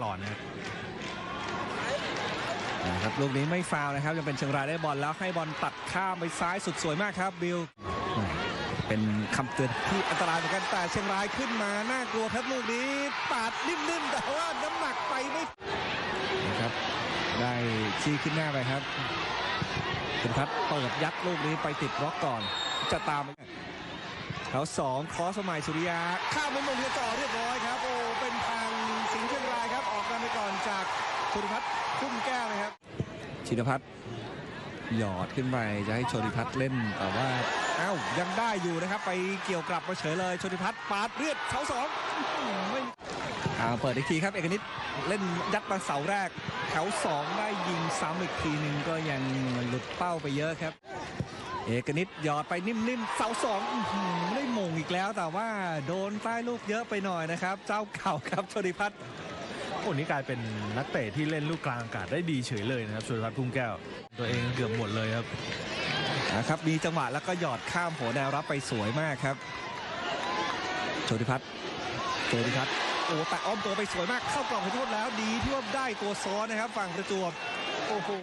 ตลอดนะครับนะครับลูกนี้ไม่ฟาวล์นะครับยังเป็นเชียงรายได้บอลแล้วให้บอลตัดข้ามไปซ้ายสุดสวยมากครับบิลเป็นคำเตือนที่อันตรายเหมือนกันแต่เชียงรายขึ้นมาน่ากลัวครับลูกนี้ปาดนิ่มๆแต่ว่าน้ำหนักไปไม่นะครับได้ชี้ขึ้นหน้าไปครับคุณพัฒน์เปิดยัดลูกนี้ไปติดบล็อกก่อนจะตามแถวสองคอสมัยสุริยาข้ามมุมลงเรียจ่อเรียบร้อ จากชุติพัฒน์พุ่มแก้วนะครับชินพัฒน์หยอดขึ้นไปจะให้โชติพัฒน์เล่นแต่ว่าอ้าวยังได้อยู่นะครับ ไปเกี่ยวกลับมาเฉยเลยโชติพัฒน์ปาดเลือดเสาสองอื้อหือไม่อ่าเปิดอีกทีครับเอกนิตเล่นยัดมาเสาแรกแถวสองได้ยิงซ้ำอีกทีหนึ่งก็ยังหลุดเป้าไปเยอะครับ เอกนิตหยอดไปนิ่มๆเสาสองอื้อหือไม่ได้มงอีกแล้ว แต่ว่าโดนใต้ลูกเยอะไปหน่อยนะครับ เจ้าเก่าครับโชติพัฒน์ คนนี้กลายเป็นนักเตะที่เล่นลูกกลางอากาศได้ดีเฉยเลยนะครับสุริพัฒน์พุ่มแก้ว ตัวเองเกือบหมดเลยครับนะครับมีจังหวะแล้วก็หยอดข้ามหัวแนวรับไปสวยมากครับโชติพัฒน์โชติพัฒน์โอ้แต่อ้อมตัวไปสวยมากเข้ากรอบขอโทษแล้วดีที่ว่าได้ตัวซ้อนนะครับฝั่งประจวบโอ้โห